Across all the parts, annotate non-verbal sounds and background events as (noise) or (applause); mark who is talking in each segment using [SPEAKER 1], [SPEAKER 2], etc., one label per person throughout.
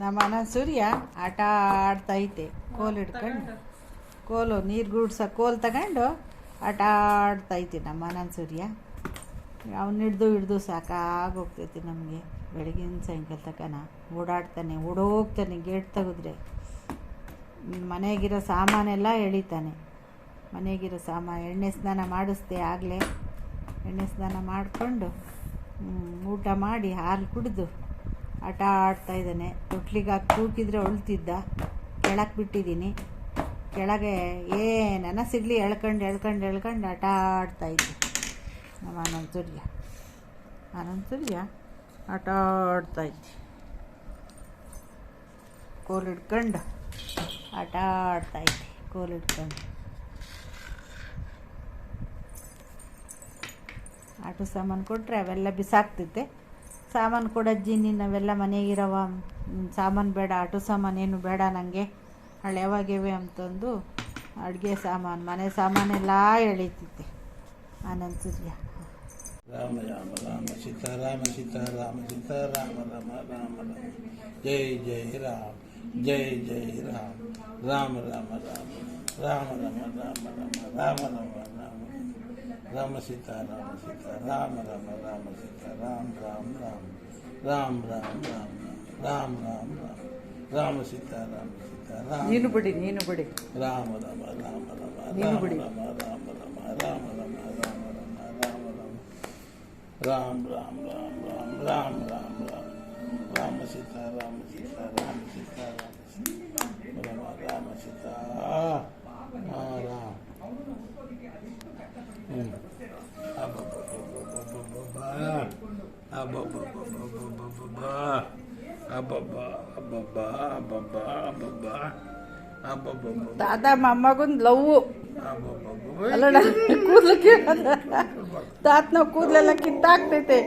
[SPEAKER 1] ನಮ್ಮ ಅಣ್ಣ ಸೂರ್ಯ ಆಟ ಆಡ್ತೈತೆ ಕೋಲ್ ಹಿಡ್ಕೊಂಡು. ಕೋಲು ನೀರು ಗುಡ್ಸ, ಕೋಲ್ ತಗೊಂಡು ಆಟ ಆಡ್ತೈತೆ ನಮ್ಮ ಅಣ್ಣನ ಸೂರ್ಯ. ಅವ್ನು ಹಿಡ್ದು ಹಿಡ್ದು ಸಾಕಾಗೋಗ್ತೈತಿ ನಮಗೆ. ಬೆಳಗಿನ ಸಾಯಂಕಾಲ ತಕನ ಓಡಾಡ್ತಾನೆ, ಓಡೋಗ್ತಾನೆ ಗೇಟ್ ತೆಗೆದ್ರೆ. ಮನೆಗಿರೋ ಸಾಮಾನೆಲ್ಲ ಎಳಿತಾನೆ. ಮನೆಗಿರೋ ಸಾಮಾನು ಎಣ್ಣೆ ಸ್ನಾನ ಮಾಡಿಸ್ದೆ ಆಗಲೇ. ಎಣ್ಣೆ ಸ್ನಾನ ಮಾಡಿಕೊಂಡು ಊಟ ಮಾಡಿ ಹಾಲು ಕುಡಿದು. ಆಟ ಆಡ್ತಾ ಇದ್ದಾನೆ. ತೊಟ್ಲಿಗೆ ಹಾಕಿ ತೂಕಿದ್ರೆ ಅಳ್ತಿದ್ದ ಕೆಳಕ್ಕೆ ಬಿಟ್ಟಿದ್ದೀನಿ. ಕೆಳಗೆ ಏನನ ಸಿಗಲಿ ಎಳ್ಕೊಂಡು ಎಳ್ಕೊಂಡು ಎಳ್ಕೊಂಡು ಆಟ ಆಡ್ತಾ ಇದ್ದೆ. ನಮ್ಮ ಆನಂದ್ ಸೂರ್ಯ ಆನಂದ್ ಸೂರ್ಯ ಆಟ ಆಡ್ತಾ ಇದ್ದೆ. ಕೋಲ್ ಹಿಡ್ಕೊಂಡು ಆಟ ಆಡ್ತಾ ಇದ್ದೆ. ಕೋಲ್ ಹಿಡ್ಕೊಂಡು ಆಟೋ ಸಾಮಾನು ಕೊಟ್ಟರೆ ಅವೆಲ್ಲ ಬಿಸಾಕ್ತಿದ್ದೆ. ಸಾಮಾನು ಕೊಡಜ್ಜಿ ನೀನು ಅವೆಲ್ಲ ಮನೆಗಿರವ ಸಾಮಾನು ಬೇಡ ಆಟೋ ಸಾಮಾನು ಏನು ಬೇಡ ನನಗೆ ಹಳೆವಾಗಿವೆ ಅಂತಂದು ಅಡುಗೆ ಸಾಮಾನು ಮನೆ ಸಾಮಾನೆಲ್ಲ ಎಳೀತಿದ್ದೆ ಆನಂದ್
[SPEAKER 2] ರಾಮ ರಾಮ ರಾಮ ಸೀತಾರಾಮ ಸೀತಾರಾಮ ಸೀತಾರಾಮ ರಾಮ ರಾಮ ರಾಮ ಜೈ ಜೈ ರಾಮ ಜೈ ಜೈ ರಾಮ ರಾಮ ರಾಮ ರಾಮ ರಾಮ ರಾಮ ರಾಮ ರಾಮ ರಾಮ ರಾಮ ರಾಮ ರಾಮ ಸೀತಾರಾಮ ಸೀತಾರಾಮ ರಾಮ ರಾಮ ಸೀತಾರಾಮ ರಾಮ ರಾಮ ರಾಮ ರಾಮ ರಾಮ ರಾಮ ರಾಮ ರಾಮ ರಾಮ ಸೀತಾರಾಮ ಸೀತಾರಾಮ
[SPEAKER 1] ನೀನು ಬಿಡಿ ನೀನು ಬಿಡಿ
[SPEAKER 2] ರಾಮ ರಾಮ ರಾಮ ರಾಮ
[SPEAKER 1] ನೀನು
[SPEAKER 2] ರಾಮ
[SPEAKER 1] ಬಿಡಿ.
[SPEAKER 2] ರಾಮ ರಾಮ ರಾಮ ರಾಮ ರಾಮ ರಾಮ ರಾಮ ರಾಮ ರಾಮ ರಾಮ ರಾಮ ರಾಮ ರಾಮ ರಾಮ ರಾಮ ರಾಮ ಸೀತಾ ರಾಮ ಸೀತಾ ರಾಮ ಸೀತಾ ರಾಮ ರಾಮ ರಾಮ ಸೀತಾ ಆ ರಾಮ
[SPEAKER 1] தாத்தா அம்மாக்கும் ಲವ್ ಅಲ್ಲಣ್ಣ ಕೂದಲು ತಾತನ ಕೂದಲೆಲ್ಲ ಕಿತ್ತಾಕ್ತೈತೆ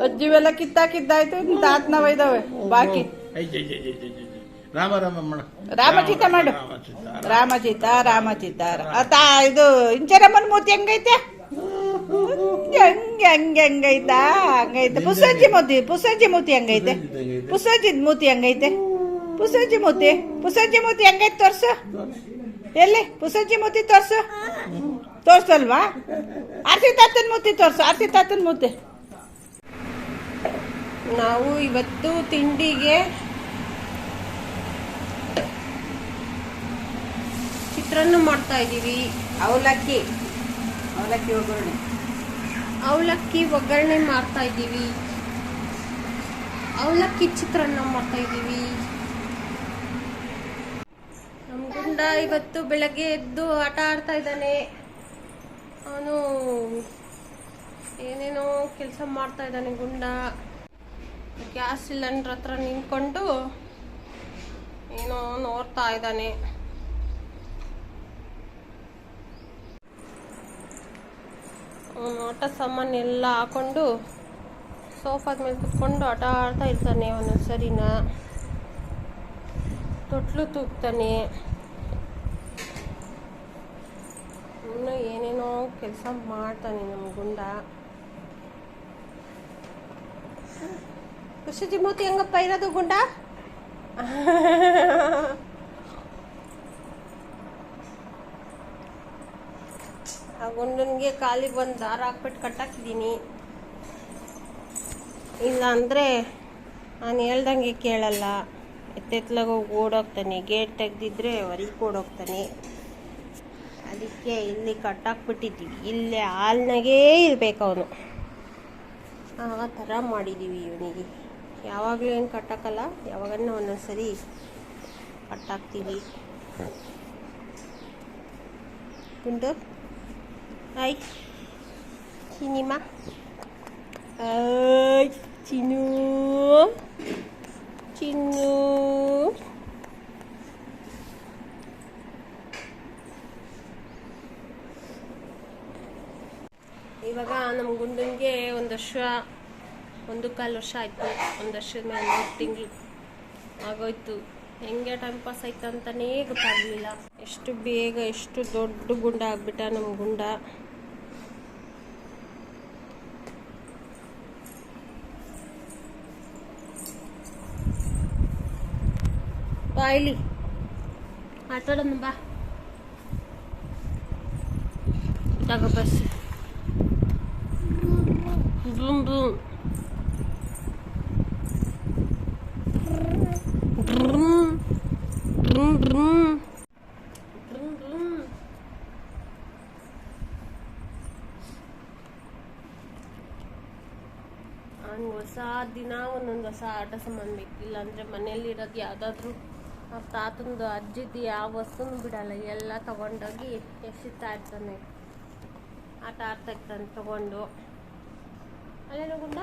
[SPEAKER 1] ಅಜ್ಜಿವೆಲ್ಲ ಕಿತ್ತಾಕಿದ್ದಾಯ್ತು ತಾತನವ ಇದಾವೆ ಬಾಕಿ
[SPEAKER 2] ರಾಮ ರಾಮ
[SPEAKER 1] ರಾಮಚಿತ ಮಾಡು. ರಾಮಚಿತ ರಾಮಚಿತ ಅತ ಇದು ಇಂಚರಮ್ಮನ ಮೂರ್ತಿ ಹೆಂಗೈತೆ? ಹಂಗೆ ಹಂಗೆ ಹಂಗೈತಾ? ಹಂಗೈತೆ. ಪುಸಂಜಿ ಮೂರ್ತಿ ಪುಸಂಜಿ ಮೂರ್ತಿ ಹಂಗೈತೆ? ಪುಸಜ್ಜಿದ ಮೂತಿ ಹಂಗೈತೆ? ಪುಸಜ್ಜಿ ಮೂರ್ತಿ ಪುಸಜ್ಜಿ ಮೂತಿ ಹೆಂಗೈತೆ ತೋರ್ಸು? ಎಲ್ಲಿ? ಪುಸಜ್ಜಿ ಮೂತಿ ತೋರ್ಸು? ತೋರ್ಸಲ್ವಾ? ಆರ್ಸಿ ತಾತನ ಮೂರ್ತಿ ತೋರ್ಸು ಆರ್ಸಿ ತಾತನ ಮೂರ್ತಿ
[SPEAKER 3] ನಾವು ಇವತ್ತು ತಿಂಡಿಗೆ ಚಿತ್ರಾನ್ನ ಮಾಡ್ತಾ ಇದ್ದೀವಿ.
[SPEAKER 1] ಅವಲಕ್ಕಿ. ಅವಲಕ್ಕಿ ಒಗ್ಗರಣೆ.
[SPEAKER 3] ಅವಲಕ್ಕಿ ಒಗ್ಗರಣೆ ಮಾಡ್ತಾ ಇದ್ದೀವಿ. ಅವಲಕ್ಕಿ ಚಿತ್ರಾನ್ನ ಮಾಡ್ತಾ ಇದ್ದೀವಿ. ನಮ್ಮ ಗುಂಡ ಇವತ್ತು ಬೆಳಗ್ಗೆ ಎದ್ದು ಆಟ ಆಡ್ತಾ ಇದ್ದಾನೆ. ಅವನು ಏನೇನೋ ಕೆಲಸ ಮಾಡ್ತಾ ಇದ್ದಾನೆ ಗುಂಡ. ಗ್ಯಾಸ್ ಸಿಲಿಂಡರ್ ಹತ್ರ ನಿಂತ್ಕೊಂಡು ಏನೋ ನೋಡ್ತಾ ಇದ್ದಾನೆ. ಆಟ ಸಾಮಾನು ಎಲ್ಲ ಹಾಕೊಂಡು ಸೋಫಾದ ಮೇಲೆ ಕುತ್ಕೊಂಡು ಆಟ ಆಡ್ತಾ ಇರ್ತಾನೆ ಅವನು ಸರಿನಾ ತೊಟ್ಲು ತೂಗ್ತಾನೆ. ಇನ್ನು ಏನೇನೋ ಕೆಲಸ ಮಾಡ್ತಾನೆ ನಮ್ಮ ಗುಂಡ. ಕೃಷಿ ಮೂತಿ ಹೆಂಗಪ್ಪ ಇರೋದು ಗುಂಡ? (laughs) ಆ ಗುಂಡನಿಗೆ ಕಾಲಿಗೆ ಒಂದು ದಾರ ಹಾಕ್ಬಿಟ್ಟು ಕಟ್ಟಾಕಿದ್ದೀನಿ ಇಲ್ಲ ಅಂದರೆ ನಾನು ಹೇಳ್ದಂಗೆ ಕೇಳಲ್ಲ. ಎತ್ತೆತ್ಲಾಗ ಹೋಗಿ ಓಡೋಗ್ತಾನೆ. ಗೇಟ್ ತೆಗೆದಿದ್ರೆ ಹೊರಗೆ ಓಡೋಗ್ತಾನೆ ಅದಕ್ಕೆ ಇಲ್ಲಿ ಕಟ್ಟಾಕ್ಬಿಟ್ಟಿದ್ದೀವಿ ಇಲ್ಲೇ ಹಾಲ್ನಾಗೇ ಇರ್ಬೇಕು ಅವನು. ಆ ಥರ ಮಾಡಿದ್ದೀವಿ ಇವನಿಗೆ. ಯಾವಾಗಲೂ ಏನು ಕಟ್ಟಾಕಲ್ಲ ಯಾವಾಗನ್ನ ಒಂದೊಂದು ಸರಿ ಕಟ್ಟಾಕ್ತೀವಿ ಹಾಯ್ ಚಿನಿಮಾ ಹಾಯ್ ಚಿನ್ನು ಚಿನ್ನು ಇವಾಗ ನಮ್ಮ ಗುಂಡಂಗೆ ಒಂದು ವರ್ಷ ಒಂದು ಕಾಲು ವರ್ಷ ಆಯಿತು. ಒಂದು ವರ್ಷದ ಮೇಲೆ ಮೂರು ತಿಂಗಳು ಆಗೋಯ್ತು. ಹೆಂಗೆ ಟೈಮ್ ಪಾಸ್ ಆಯ್ತು ಅಂತಲೇ ಗೊತ್ತಾಗಲಿಲ್ಲ. ಎಷ್ಟು ಬೇಗ, ಎಷ್ಟು ದೊಡ್ಡ ಗುಂಡ ಆಗ್ಬಿಟ್ಟ ನಮ್ಮ ಗುಂಡ. ಬಾ ಇಲ್ಲಿ. ಆಟಾಡೋಣ ಬಾ. ತಗೋ bus. Vroom vroom vroom vroom vroom vroom vroom ಅವ್ನಿಗೆ ಹೊಸ ದಿನ, ಒಂದೊಂದು ಹೊಸ ಆಟ ಸಾಮಾನು ಬೇಕು ಇಲ್ಲಾಂದರೆ ಮನೆಯಲ್ಲಿರೋದು ಯಾವುದಾದ್ರೂ ಆ ತಾತಂದು ಅಜ್ಜಿದ್ದು ಯಾವ ವಸ್ತುನೂ ಬಿಡಲ್ಲ, ಎಲ್ಲ ತಗೊಂಡೋಗಿ ಎಸಿತಾ ಇರ್ತಾನೆ. ಆಟ ಆಡ್ತಾ ಇರ್ತಾನೆ ತಗೊಂಡು. ಅಲ್ಲೇನು ಗುಂಡ?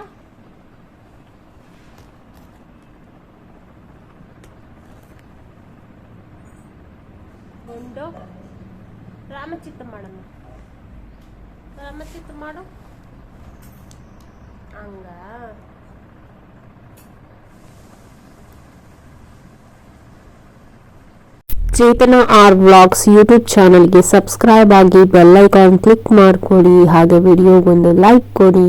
[SPEAKER 3] ಗುಂಡು. ರಾಮಚಿತ್ತ ಮಾಡಮ್ಮ. ರಾಮಚಿತ್ತ ಮಾಡು. ಹಂಗ?
[SPEAKER 4] ಚೇತನ ಆರ್ ವ್ಲಾಗ್ಸ್ ಯೂಟ್ಯೂಬ್ ಚಾನಲ್ಗೆ ಸಬ್ಸ್ಕ್ರೈಬ್ ಆಗಿ ಬೆಲ್ ಐಕಾನ್ ಕ್ಲಿಕ್ ಮಾಡಿಕೊಡಿ ಹಾಗೆ ವಿಡಿಯೋಗೊಂದು ಲೈಕ್ ಕೊಡಿ